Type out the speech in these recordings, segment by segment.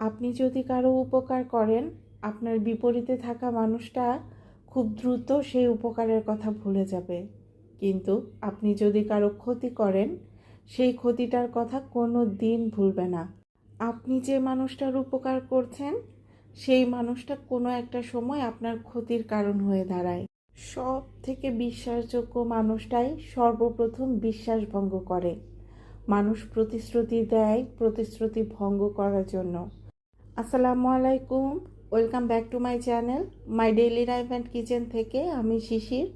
আপনি যদি কারও উপকার করেন, আপনার বিপরীতে থাকা মানুষটা খুব দ্রুত সেই উপকারের কথা ভুলে যাবে। কিন্তু আপনি যদি কারও ক্ষতি করেন, সেই ক্ষতিটার কথা কোনো দিন ভুলবে না। আপনি যে মানুষটার উপকার করছেন, সেই মানুষটা কোনো একটা সময় আপনার ক্ষতির কারণ হয়ে দাঁড়ায়। সব থেকে বিশ্বাসযোগ্য মানুষটাই সর্বপ্রথম বিশ্বাস ভঙ্গ করে। মানুষ প্রতিশ্রুতি দেয়, প্রতিশ্রুতি ভঙ্গ করার জন্য। আসসালামু আলাইকুম। Welcome back to my channel my daily life and kitchen থেকে আমি শিশির।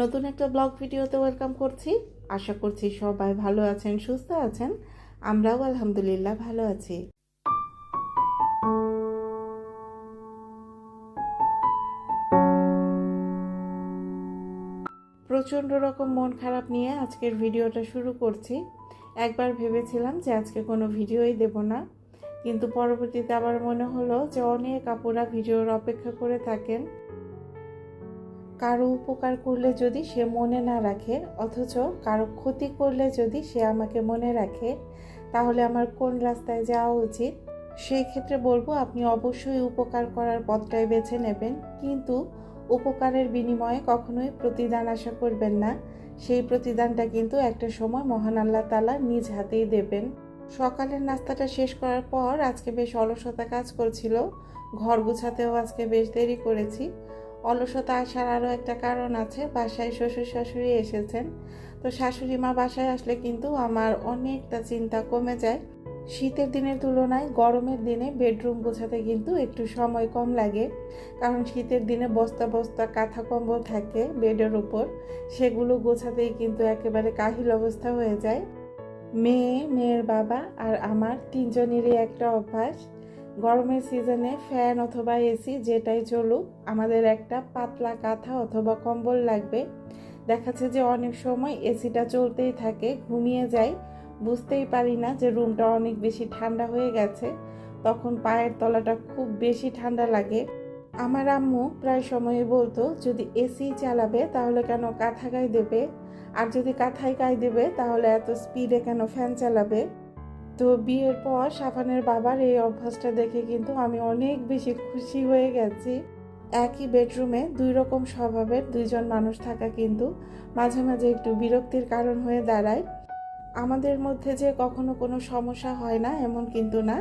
নতুন একটা ব্লগ ভিডিওতে ওয়েলকাম করছি। আশা করছি সবাই ভালো আছেন, সুস্থ আছেন। আমরাও আলহামদুলিল্লাহ ভালো আছি। প্রচণ্ড রকম মন খারাপ নিয়ে আজকের ভিডিওটা শুরু করছি। একবার ভেবেছিলাম যে আজকে কোনো ভিডিওই দেব না। কিন্তু পরবর্তীতে আবার মনে হলো যে অনেক আপুরা ভিডিওর অপেক্ষা করে থাকেন। কারও উপকার করলে যদি সে মনে না রাখে, অথচ কারও ক্ষতি করলে যদি সে আমাকে মনে রাখে, তাহলে আমার কোন রাস্তায় যাওয়া উচিত? সেই ক্ষেত্রে বলব, আপনি অবশ্যই উপকার করার পথটাই বেছে নেবেন। কিন্তু উপকারের বিনিময়ে কখনোই প্রতিদান আশা করবেন না। সেই প্রতিদানটা কিন্তু একটা সময় মহান আল্লাহ তালা নিজ হাতেই দেবেন। সকালের নাস্তাটা শেষ করার পর আজকে বেশ অলসতা কাজ করছিল। ঘর গুছাতেও আজকে বেশ দেরি করেছি। অলসতা আসার আরও একটা কারণ আছে, বাসায় শ্বশুর শাশুড়ি এসেছেন। তো শাশুড়ি মা বাসায় আসলে কিন্তু আমার অনেকটা চিন্তা কমে যায়। শীতের দিনের তুলনায় গরমের দিনে বেডরুম গোছাতে কিন্তু একটু সময় কম লাগে। কারণ শীতের দিনে বস্তা বস্তা কাঁথা কম্বল থাকে বেডের উপর। সেগুলো গোছাতেই কিন্তু একেবারে কাহিল অবস্থা হয়ে যায়। মেয়ে, মেয়ের বাবা আর আমার তিনজনেরই একটা অভ্যাস। গরমের সিজনে ফ্যান অথবা এসি যেটাই চলুক, আমাদের একটা পাতলা কাঁথা অথবা কম্বল লাগবে। দেখাচ্ছে যে অনেক সময় এসিটা চলতেই থাকে, ঘুমিয়ে যায় বুঝতেই পারি না যে রুমটা অনেক বেশি ঠান্ডা হয়ে গেছে। তখন পায়ের তলাটা খুব বেশি ঠান্ডা লাগে। আমার আম্মু প্রায় সময় বলতো, যদি এসি চালাবে তাহলে কেন কাঁথা গায়ে দেবে? আর যদি কাঁথায় গায়ে দেবে তাহলে এত স্পিডে কেন ফ্যান চালাবে? তো বিয়ের পর সাফানের বাবার এই অভ্যাসটা দেখে কিন্তু আমি অনেক বেশি খুশি হয়ে গেছি। একই বেডরুমে দুই রকম স্বভাবের দুইজন মানুষ থাকা কিন্তু মাঝে মাঝে একটু বিরক্তির কারণ হয়ে দাঁড়ায়। আমাদের মধ্যে যে কখনো কোনো সমস্যা হয় না, এমন কিন্তু না।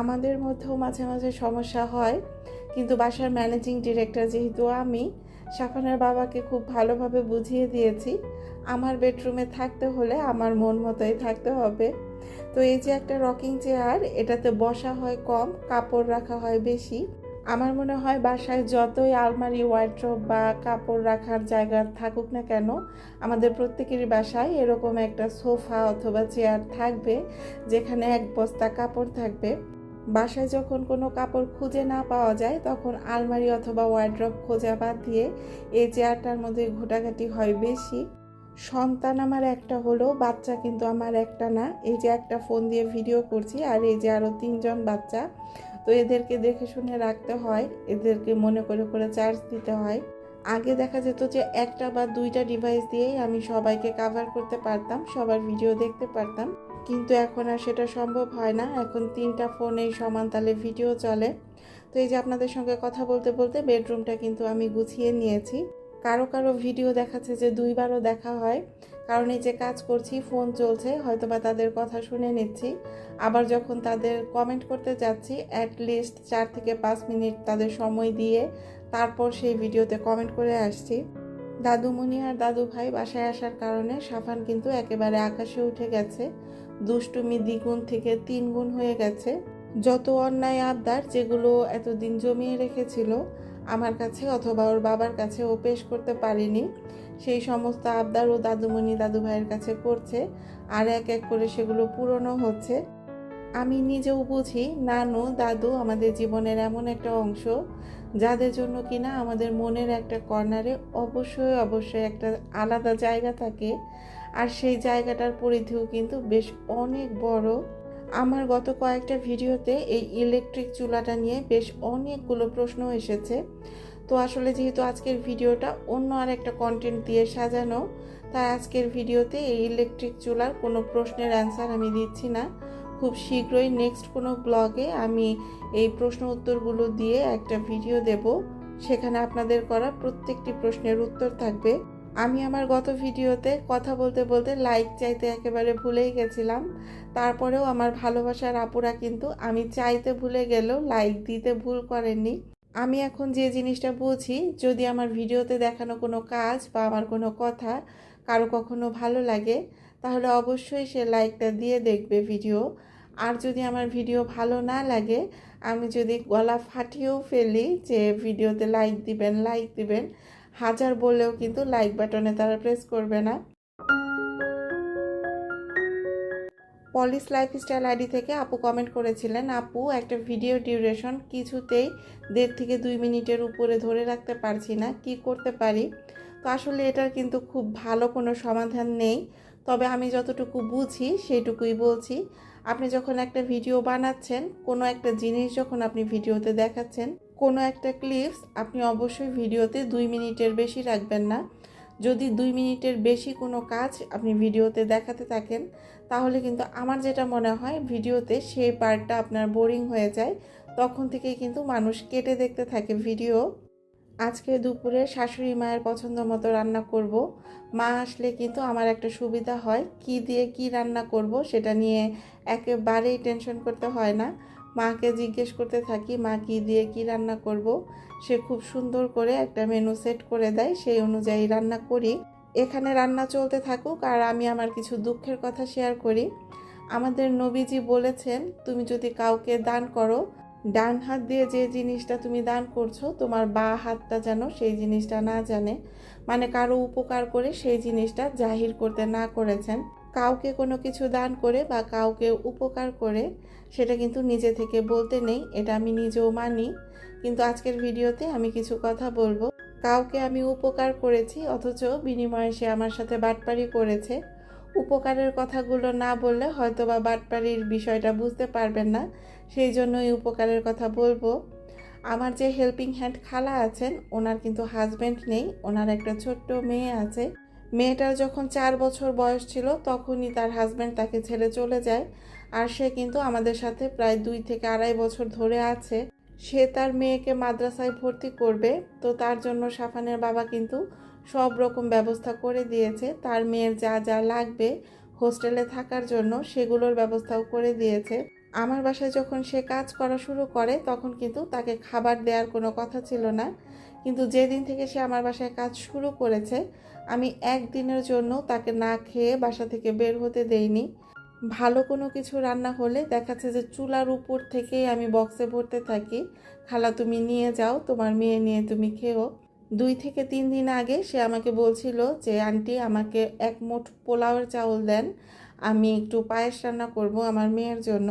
আমাদের মধ্যেও মাঝে মাঝে সমস্যা হয়, কিন্তু বাসার ম্যানেজিং ডিরেক্টর যেহেতু আমি, সাফানের বাবাকে খুব ভালোভাবে বুঝিয়ে দিয়েছি, আমার বেডরুমে থাকতে হলে আমার মন মতোই থাকতে হবে। তো এই যে একটা রকিং চেয়ার এটাতে বসা হয় কম, কাপড় রাখা হয় বেশি। আমার মনে হয় বাসায় যতই আলমারি ওয়ার্ড্রোব বা কাপড় রাখার জায়গা থাকুক না কেন, আমাদের প্রত্যেকেরই বাসায় এরকম একটা সোফা অথবা চেয়ার থাকবে, যেখানে এক বস্তা কাপড় থাকবে। বাসায় যখন কোনো কাপড় খুঁজে না পাওয়া যায়, তখন আলমারি অথবা ওয়ার্ড্রপ খোঁজা বাদ দিয়ে এই চেয়ারটার মধ্যে ঘোটাঘাটি হয় বেশি। সন্তান আমার একটা হলো, বাচ্চা কিন্তু আমার একটা না। এই যে একটা ফোন দিয়ে ভিডিও করছি, আর এই যে আরও তিনজন বাচ্চা, তো এদেরকে দেখে শুনে রাখতে হয়, এদেরকে মনে করে করে চার্জ দিতে হয়। আগে দেখা যেত যে একটা বা দুইটা ডিভাইস দিয়েই আমি সবাইকে কাভার করতে পারতাম, সবার ভিডিও দেখতে পারতাম। কিন্তু এখন আর সেটা সম্ভব হয় না। এখন তিনটা ফোনেই সমান তালে ভিডিও চলে। তো এই যে আপনাদের সঙ্গে কথা বলতে বলতে বেডরুমটা কিন্তু আমি গুছিয়ে নিয়েছি। কারও কারও ভিডিও দেখাচ্ছে যে দুইবারও দেখা হয়। কারণ এই যে কাজ করছি ফোন চলছে হয়তো বা তাদের কথা শুনে নিচ্ছি। আবার যখন তাদের কমেন্ট করতে যাচ্ছি অ্যাট লিস্ট চার থেকে পাঁচ মিনিট তাদের সময় দিয়ে তারপর সেই ভিডিওতে কমেন্ট করে আসছি। দাদুমণি আর দাদু ভাই বাসায় আসার কারণে সাফান কিন্তু একেবারে আকাশে উঠে গেছে। দুষ্টুমি দ্বিগুণ থেকে তিন গুণ হয়ে গেছে। যত অন্যায় আবদার যেগুলো এতদিন জমিয়ে রেখেছিল, আমার কাছে অথবা ওর বাবার কাছে ও পেশ করতে পারেনি, সেই সমস্ত আবদার ও দাদুমণি দাদু ভাইয়ের কাছে করছে আর এক এক করে সেগুলো পূরণও হচ্ছে। আমি নিজেও বুঝি নানু, দাদু আমাদের জীবনের এমন একটা অংশ, যাদের জন্য কিনা আমাদের মনের একটা কর্নারে অবশ্যই অবশ্যই একটা আলাদা জায়গা থাকে। আর সেই জায়গাটার পরিধিও কিন্তু বেশ অনেক বড়। আমার গত কয়েকটা ভিডিওতে এই ইলেকট্রিক চুলাটা নিয়ে বেশ অনেকগুলো প্রশ্ন এসেছে। তো আসলে যেহেতু আজকের ভিডিওটা অন্য আর একটা কন্টেন্ট দিয়ে সাজানো, তাই আজকের ভিডিওতে এই ইলেকট্রিক চুলার কোনো প্রশ্নের অ্যান্সার আমি দিচ্ছি না। খুব শীঘ্রই নেক্সট কোনো ব্লগে আমি এই প্রশ্ন উত্তরগুলো দিয়ে একটা ভিডিও দেব। সেখানে আপনাদের করা প্রত্যেকটি প্রশ্নের উত্তর থাকবে। আমি আমার গত ভিডিওতে কথা বলতে বলতে লাইক চাইতে একেবারে ভুলেই গেছিলাম। তারপরেও আমার ভালোবাসার আপুরা কিন্তু আমি চাইতে ভুলে গেলেও লাইক দিতে ভুল করেননি। আমি এখন যে জিনিসটা বুঝি, যদি আমার ভিডিওতে দেখানো কোনো কাজ বা আমার কোনো কথা কারও কখনো ভালো লাগে, তাহলে অবশ্যই সে লাইকটা দিয়ে দেখবে ভিডিও আর যদি আমার ভিডিও ভালো না লাগে, আমি যদি গলা ফাটিয়েও ফেলি যে ভিডিওতে লাইক দিবেন লাইক দিবেন হাজার বললেও কিন্তু লাইক বাটনে তারা প্রেস করবে না। পলিস লাইফস্টাইল আইডি থেকে আপু কমেন্ট করেছিলেন, আপু, একটা ভিডিও ডিউরেশন কিছুতেই দেড় থেকে দুই মিনিটের উপরে ধরে রাখতে পারছি না, কি করতে পারি? তো আসলে এটার কিন্তু খুব ভালো কোনো সমাধান নেই, তবে আমি যতটুকু বুঝি সেইটুকুই বলছি। আপনি যখন একটা ভিডিও বানাচ্ছেন, কোনো একটা জিনিস যখন আপনি ভিডিওতে দেখাচ্ছেন কোনো একটা ক্লিপস আপনি অবশ্যই ভিডিওতে দুই মিনিটের বেশি রাখবেন না। যদি দুই মিনিটের বেশি কোনো কাজ আপনি ভিডিওতে দেখাতে থাকেন, তাহলে কিন্তু আমার যেটা মনে হয়, ভিডিওতে সেই পার্টটা আপনার বোরিং হয়ে যায়। তখন থেকেই কিন্তু মানুষ কেটে দেখতে থাকে ভিডিও আজকে দুপুরে শাশুড়ি মায়ের পছন্দ মতো রান্না করব। মা আসলে কিন্তু আমার একটা সুবিধা হয়, কি দিয়ে কি রান্না করব সেটা নিয়ে একেবারেই টেনশন করতে হয় না। মাকে জিজ্ঞেস করতে থাকি, মা, কি দিয়ে কি রান্না করব? সে খুব সুন্দর করে একটা মেনু সেট করে দেয়, সেই অনুযায়ী রান্না করি। এখানে রান্না চলতে থাকুক আর আমি আমার কিছু দুঃখের কথা শেয়ার করি। আমাদের নবীজি বলেছেন, তুমি যদি কাউকে দান করো, ডান হাত দিয়ে যে জিনিসটা তুমি দান করছ, তোমার বা হাতটা যেন সেই জিনিসটা না জানে। মানে কারও উপকার করে সেই জিনিসটা জাহির করতে না করেছেন। কাউকে কোনো কিছু দান করে বা কাউকে উপকার করে, সেটা কিন্তু নিজে থেকে বলতে নেই, এটা আমি নিজেও মানি। কিন্তু আজকের ভিডিওতে আমি কিছু কথা বলব। কাউকে আমি উপকার করেছি, অথচ বিনিময়ে সে আমার সাথে বাটপারি করেছে। উপকারের কথাগুলো না বললে হয়তো বা বাটপারির বিষয়টা বুঝতে পারবেন না, সেই জন্য এই উপকারের কথা বলব। আমার যে হেল্পিং হ্যান্ড খালা আছেন, ওনার কিন্তু হাজব্যান্ড নেই, ওনার একটা ছোট্ট মেয়ে আছে। মেয়েটার যখন চার বছর বয়স ছিল, তখনই তার হাজব্যান্ড তাকে ছেড়ে চলে যায়। আর সে কিন্তু আমাদের সাথে প্রায় দুই থেকে আড়াই বছর ধরে আছে। সে তার মেয়েকে মাদ্রাসায় ভর্তি করবে। তো তার জন্য সাফানের বাবা কিন্তু সব রকম ব্যবস্থা করে দিয়েছে। তার মেয়ের যা যা লাগবে হোস্টেলে থাকার জন্য সেগুলোর ব্যবস্থাও করে দিয়েছে। আমার বাসায় যখন সে কাজ করা শুরু করে, তখন কিন্তু তাকে খাবার দেওয়ার কোনো কথা ছিল না। কিন্তু যেদিন থেকে সে আমার বাসায় কাজ শুরু করেছে, আমি একদিনের জন্য তাকে না খেয়ে বাসা থেকে বের হতে দেইনি। ভালো কোনো কিছু রান্না হলে দেখাচ্ছে যে চুলার উপর থেকেই আমি বক্সে ভরতে থাকি। খালা, তুমি নিয়ে যাও, তোমার মেয়ে নিয়ে তুমি খেও। দুই থেকে তিন দিন আগে সে আমাকে বলছিল যে, আন্টি, আমাকে এক মুঠ পোলাওয়ের চাউল দেন। আমি একটু পায়েস রান্না করব আমার মেয়ের জন্য।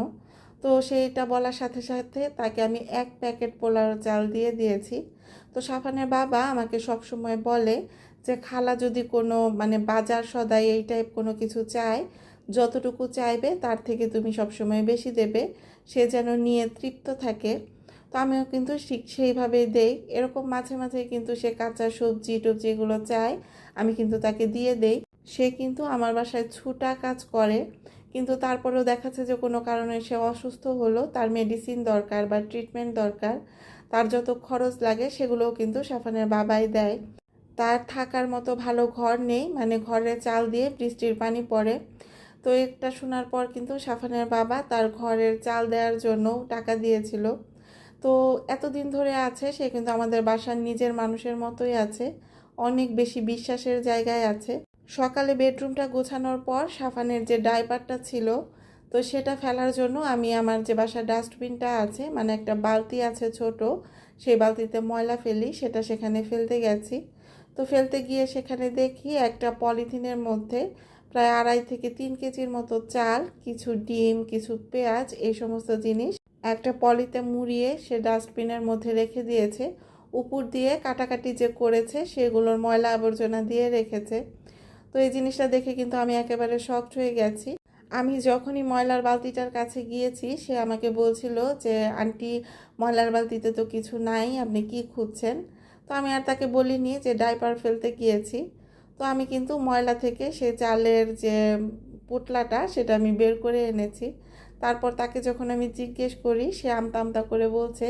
তো সেইটা বলার সাথে সাথে তাকে আমি এক প্যাকেট পোলাওর চাল দিয়ে দিয়েছি। তো সাফানের বাবা আমাকে সবসময় বলে যে, খালা যদি কোনো মানে বাজার সদাই এই টাইপ কোনো কিছু চায়, যতটুকু চাইবে তার থেকে তুমি সবসময় বেশি দেবে। সে যেন নিয়ে তৃপ্ত থাকে। তো আমিও কিন্তু ঠিক সেইভাবেই দেই। এরকম মাঝে মাঝে কিন্তু সে কাঁচা সবজি টবজি এগুলো চায়, আমি কিন্তু তাকে দিয়ে দেই। সে কিন্তু আমার বাসায় ছুটা কাজ করে, কিন্তু তারপরেও দেখাচ্ছে যে কোনো কারণে সে অসুস্থ হলো, তার মেডিসিন দরকার বা ট্রিটমেন্ট দরকার। তার যত খরচ লাগে সেগুলোও কিন্তু সাফানের বাবাই দেয়। তার থাকার মতো ভালো ঘর নেই মানে ঘরে চাল দিয়ে বৃষ্টির পানি পড়ে। তো এটা শোনার পর কিন্তু সাফানের বাবা তার ঘরের চাল দেওয়ার জন্য টাকা দিয়েছিল। তো এতদিন ধরে আছে, সে কিন্তু আমাদের বাসার নিজের মানুষের মতোই আছে, অনেক বেশি বিশ্বাসের জায়গায় আছে। সকালে বেডরুমটা গোছানোর পর সাফানের যে ডাইপারটা ছিল তো সেটা ফেলার জন্য আমি আমার যে বাসার ডাস্টবিনটা আছে মানে একটা বালতি আছে ছোট, সেই বালতিতে ময়লা ফেলি, সেটা সেখানে ফেলতে গেছি। তো ফেলতে গিয়ে সেখানে দেখি একটা পলিথিনের মধ্যে প্রায় আড়াই থেকে তিন কেজির মতো চাল, কিছু ডিম, কিছু পেঁয়াজ, এই সমস্ত জিনিস একটা পলিতে মুড়িয়ে সে ডাস্টবিনের মধ্যে রেখে দিয়েছে। উপর দিয়ে কাটাকাটি যে করেছে, সেগুলোর ময়লা আবর্জনা দিয়ে রেখেছে। তো এই জিনিসটা দেখে কিন্তু আমি একেবারে শক্ট হয়ে গেছি। আমি যখনই ময়লার বালতিটার কাছে গিয়েছি, সে আমাকে বলছিল যে, আন্টি, ময়লার বালতিতে তো কিছু নাই, আপনি কি খুঁজছেন? তো আমি আর তাকে বলিনি যে, ডাইপার ফেলতে গিয়েছি। তো আমি কিন্তু ময়লা থেকে সে চালের যে পুটলাটা সেটা আমি বের করে এনেছি। তারপর তাকে যখন আমি জিজ্ঞেস করি, সে আমতা আমতা করে বলছে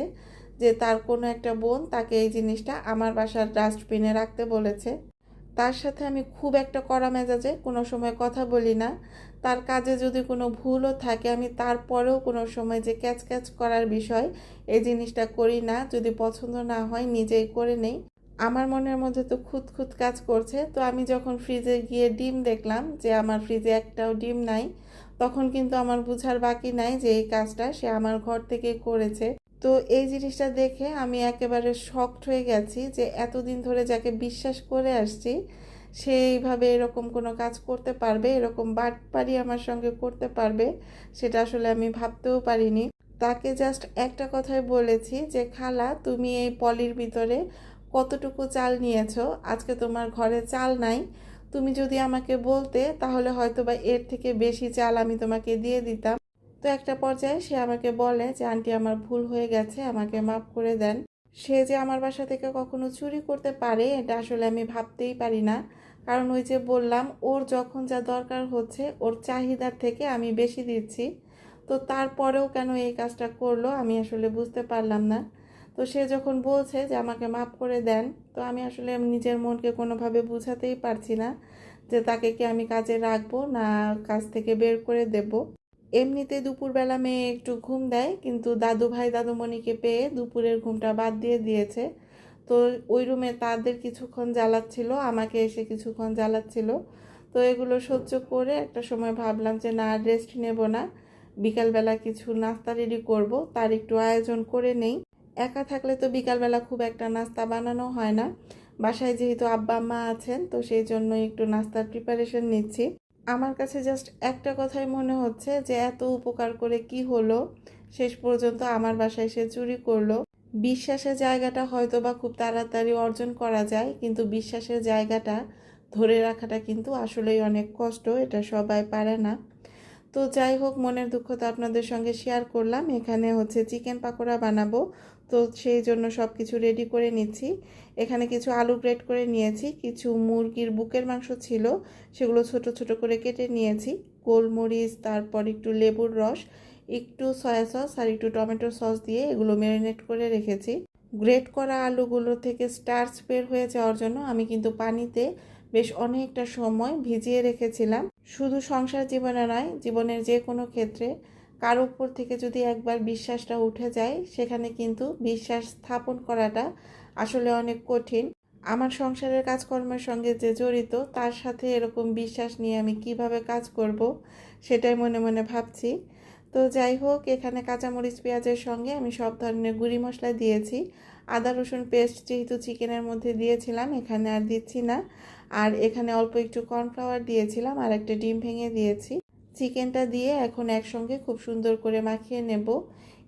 যে, তার কোনো একটা বোন তাকে এই জিনিসটা আমার বাসার ডাস্টবিনে রাখতে বলেছে। তার সাথে আমি খুব একটা কড়া মেজাজে কোনো সময় কথা বলি না। তার কাজে যদি কোনো ভুলও থাকে, আমি তারপরেও কোনো সময় যে ক্যাচ ক্যাচ করার বিষয় এই জিনিসটা করি না। যদি পছন্দ না হয়, নিজেই করে নেই। আমার মনের মধ্যে তো খুদ খুদ কাজ করছে। তো আমি যখন ফ্রিজে গিয়ে ডিম দেখলাম যে আমার ফ্রিজে একটাও ডিম নাই, তখন কিন্তু আমার বুঝার বাকি নাই যে এই কাজটা সে আমার ঘর থেকে করেছে। তো এই জিনিসটা দেখে আমি একেবারে শকড হয়ে গেছি যে এতদিন ধরে যাকে বিশ্বাস করে আসছি, সে এইভাবে এরকম কোনো কাজ করতে পারবে, এরকম বাটপারি আমার সঙ্গে করতে পারবে, সেটা আসলে আমি ভাবতেও পারিনি। তাকে জাস্ট একটা কথাই বলেছি যে, খালা, তুমি এই পলির ভিতরে কতটুকু চাল নিয়েছো? আজকে তোমার ঘরে চাল নাই। তুমি যদি আমাকে বলতে, তাহলে হয়তো বা এর থেকে বেশি চাল আমি তোমাকে দিয়ে দিতাম। তো একটা পর্যায়ে সে আমাকে বলে যে, আন্টি, আমার ভুল হয়ে গেছে, আমাকে মাফ করে দেন। সে যে আমার বাসা থেকে কখনো চুরি করতে পারে, এটা আসলে আমি ভাবতেই পারি না। কারণ ওই যে বললাম, ওর যখন যা দরকার হচ্ছে, ওর চাহিদার থেকে আমি বেশি দিচ্ছি। তো তারপরেও কেন এই কাজটা করল, আমি আসলে বুঝতে পারলাম না। তো সে যখন বলছে যে, আমাকে মাফ করে দেন, তো আমি আসলে নিজের মনকে কোনোভাবে বুঝাতেই পারছি না যে, তাকে কি আমি কাজে রাখব না কাজ থেকে বের করে দেব। এমনিতে দুপুরবেলা মেয়ে একটু ঘুম দেয়, কিন্তু দাদু ভাই দাদুমণিকে পেয়ে দুপুরের ঘুমটা বাদ দিয়ে দিয়েছে। তো ওই রুমে তাদের কিছুক্ষণ জ্বালাচ্ছিল, আমাকে এসে কিছুক্ষণ জ্বালাচ্ছিল। তো এগুলো সহ্য করে একটা সময় ভাবলাম যে, না রেস্ট নেব না। বিকালবেলা কিছু নাস্তা রেডি করব, তার একটু আয়োজন করে নেই। একা থাকলে তো বিকালবেলা খুব একটা নাস্তা বানানো হয় না। বাসায় যেহেতু আব্বা মা আছেন, তো সেই জন্য একটু নাস্তার প্রিপারেশন নিচ্ছি। আমার কাছে জাস্ট একটা কথাই মনে হচ্ছে যে, এত উপকার করে কি হলো? শেষ পর্যন্ত আমার বাসায় সে চুরি করল। বিশ্বাসের জায়গাটা হয়তো বা খুব তাড়াতাড়ি অর্জন করা যায়, কিন্তু বিশ্বাসের জায়গাটা ধরে রাখাটা কিন্তু আসলেই অনেক কষ্ট, এটা সবাই পারে না। তো যাই হোক, মনের দুঃখ তো আপনাদের সঙ্গে শেয়ার করলাম। এখানে হচ্ছে চিকেন পাকোড়া বানাবো। তো সেই জন্য সব কিছু রেডি করে নিচ্ছি। এখানে কিছু আলু গ্রেট করে নিয়েছি। কিছু মুরগির বুকের মাংস ছিল, সেগুলো ছোট ছোট করে কেটে নিয়েছি। গোলমরিচ, তারপর একটু লেবুর রস, একটু সয়া সস আর একটু টমেটো সস দিয়ে এগুলো ম্যারিনেট করে রেখেছি। গ্রেট করা আলুগুলো থেকে স্টার্চ বের হয়ে যাওয়ার জন্য আমি কিন্তু পানিতে বেশ অনেকটা সময় ভিজিয়ে রেখেছিলাম। শুধু সংসার জীবনে নয়, জীবনের যে কোনো ক্ষেত্রে কারও উপর থেকে যদি একবার বিশ্বাসটা উঠে যায়, সেখানে কিন্তু বিশ্বাস স্থাপন করাটা আসলে অনেক কঠিন। আমার সংসারের কাজকর্মের সঙ্গে যে জড়িত, তার সাথে এরকম বিশ্বাস নিয়ে আমি কীভাবে কাজ করব, সেটাই মনে মনে ভাবছি। তো যাই হোক, এখানে কাঁচামরিচ পেঁয়াজের সঙ্গে আমি সব ধরনের গুঁড়ি মশলা দিয়েছি। আদা, রসুন, পেস্ট যেহেতু চিকেনের মধ্যে দিয়েছিলাম, এখানে আর দিচ্ছি না। আর এখানে অল্প একটু কর্নফ্লাওয়ার দিয়েছিলাম আর একটা ডিম ভেঙে দিয়েছি। চিকেনটা দিয়ে এখন একসঙ্গে খুব সুন্দর করে মাখিয়ে নেব।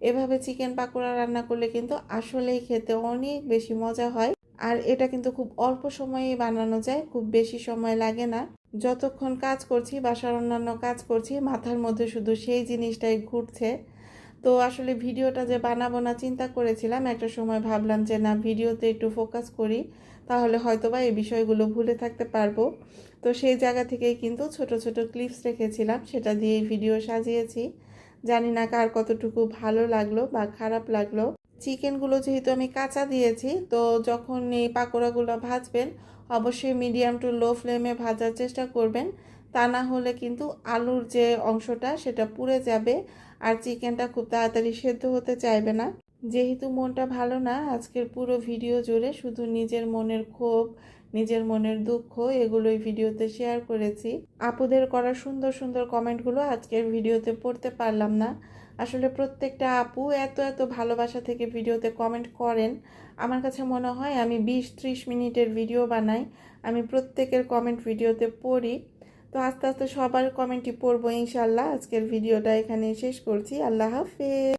এভাবে চিকেন পাকোড়া রান্না করলে কিন্তু আসলেই খেতে অনেক বেশি মজা হয়। আর এটা কিন্তু খুব অল্প সময়েই বানানো যায়, খুব বেশি সময় লাগে না। যতক্ষণ কাজ করছি, বাসার অন্যান্য কাজ করছি, মাথার মধ্যে শুধু সেই জিনিসটাই ঘুরছে। তো আসলে ভিডিওটা যে বানাবো না, চিন্তা করেছিলাম। একটা সময় ভাবলাম যে না, ভিডিওতে একটু ফোকাস করি। তাহলে হয়তো বা এই বিষয়গুলো ভুলে থাকতে পারব। তো সেই জায়গা থেকেই কিন্তু ছোট ছোট ক্লিপস রেখেছিলাম, সেটা দিয়ে ভিডিও সাজিয়েছি। জানি না কার কতটুকু ভালো লাগল বা খারাপ লাগল। চিকেনগুলো যেহেতু আমি কাঁচা দিয়েছি, তো যখন এই পাকোড়াগুলো ভাজবেন, অবশ্যই মিডিয়াম টু লো ফ্লেমে ভাজার চেষ্টা করবেন। তা না হলে কিন্তু আলুর যে অংশটা, সেটা পুড়ে যাবে, আর চিকেনটা খুব তাড়াতাড়ি সেদ্ধ হতে চাইবে না। যেহেতু মনটা ভালো না, আজকের পুরো ভিডিও জুড়ে শুধু নিজের মনের ক্ষোভ, নিজের মনের দুঃখ এগুলোই ভিডিওতে শেয়ার করেছি। আপুদের করা সুন্দর সুন্দর কমেন্টগুলো আজকের ভিডিওতে পড়তে পারলাম না। আসলে প্রত্যেকটা আপু এত এত ভালোবাসা থেকে ভিডিওতে কমেন্ট করেন। আমার কাছে মনে হয় আমি বিশ ত্রিশ মিনিটের ভিডিও বানাই, আমি প্রত্যেকের কমেন্ট ভিডিওতে পড়ি। তো আস্তে আস্তে সবার কমেন্টই পড়ব ইনশাল্লাহ। আজকের ভিডিওটা এখানে শেষ করছি। আল্লাহ হাফেজ।